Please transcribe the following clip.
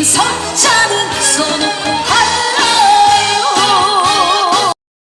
인성